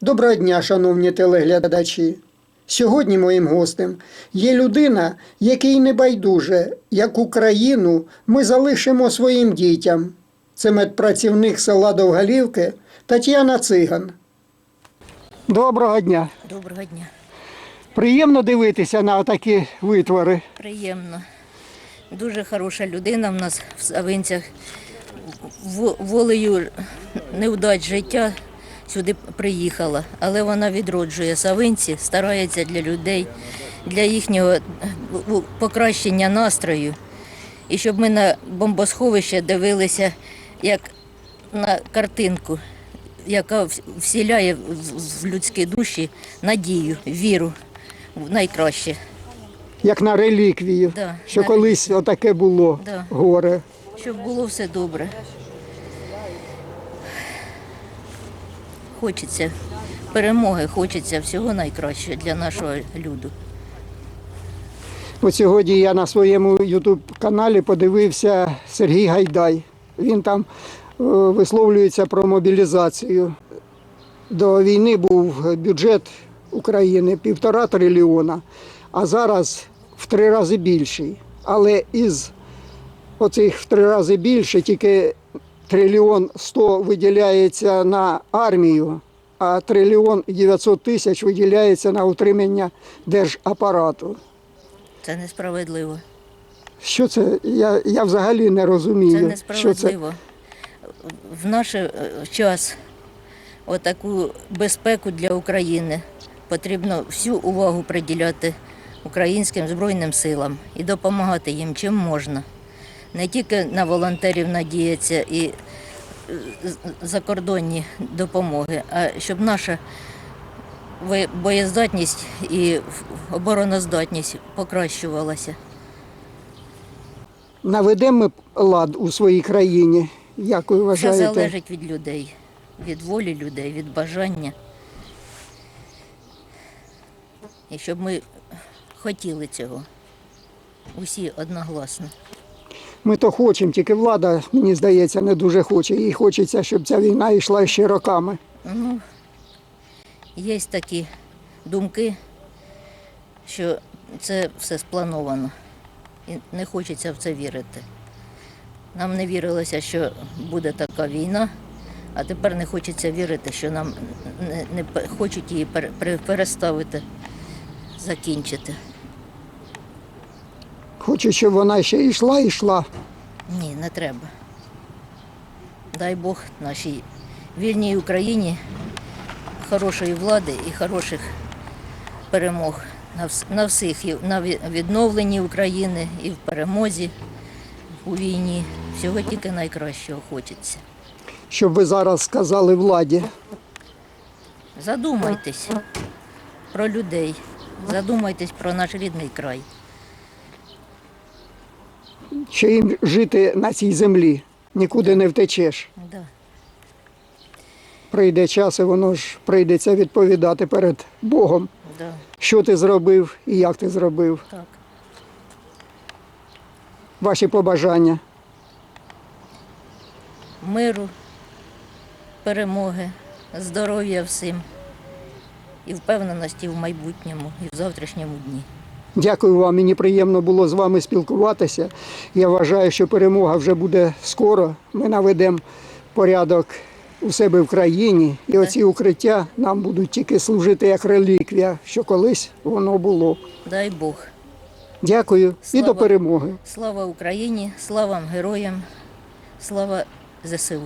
Доброго дня, шановні телеглядачі. Сьогодні моїм гостем є людина, який не байдуже, як Україну ми залишимо своїм дітям. Це медпрацівник села Довгалівки Тетяна Циган. Доброго дня. Доброго дня. Приємно дивитися на такі витвори. Приємно. Дуже хороша людина в нас в Савинцях. Волею невдач життя сюди приїхала, але вона відроджує Савинці, старається для людей, для їхнього покращення настрою. І щоб ми на бомбосховище дивилися як на картинку, яка всіляє в людські душі надію, віру в найкраще. Як на реліквію, Да, що на колись отаке було Да. горе. Щоб було все добре. Хочеться перемоги, хочеться всього найкращого для нашого люду. От сьогодні я на своєму ютуб каналі подивився Сергій Гайдай. Він там е, висловлюється про мобілізацію. До війни був бюджет України півтора трильйона, а зараз в три рази більший. Але із оцих в три рази більше тільки трильйон сто виділяється на армію, а трильйон 900 тисяч виділяється на утримання держапарату. Це несправедливо. Що це? Я, я взагалі не Це розумію. що це. несправедливо. В наш е, час отаку безпеку для України потрібно всю увагу приділяти українським збройним силам і допомагати їм чим можна. Не тільки на волонтерів надіятися і е, закордонні допомоги, а щоб наша боєздатність і обороноздатність покращувалася. Наведемо ми лад у своїй країні. Як ви вважаєте? залежить від людей, від волі людей, від бажання. І щоб ми хотіли цього. Усі одногласно. Ми то хочемо, тільки влада, мені здається, не дуже хоче. Їй хочеться, щоб ця війна йшла ще роками. Ну, є такі думки, що це все сплановано. І не хочеться в це вірити. Нам не вірилося, що буде така війна, а тепер не хочеться вірити, що нам не, не хочуть її пере- пере- переставити, закінчити. Хочу, щоб вона ще йшла, йшла. Ні, не треба. Дай Бог нашій вільній Україні хорошої влади і хороших перемог на, вс- на всіх, і на відновленні України, і в перемозі у війні. Всього тільки найкращого хочеться. Щоб ви зараз сказали владі. Задумайтесь про людей, задумайтесь про наш рідний край. Що їм жити на цій землі. Нікуди не втечеш. Да. Прийде час, і воно ж прийдеться відповідати перед Богом, Да, що ти зробив і як ти зробив. так. Ваші побажання. Миру, перемоги, здоров'я всім і впевненості в майбутньому і в завтрашньому дні. Дякую вам. Мені приємно було з вами спілкуватися. Я вважаю, що перемога вже буде скоро. Ми наведемо порядок у себе в країні, і оці укриття нам будуть тільки служити як реліквія, що колись воно було. Дай Бог. Дякую і до перемоги. Слава Україні, слава героям, слава ЗСУ.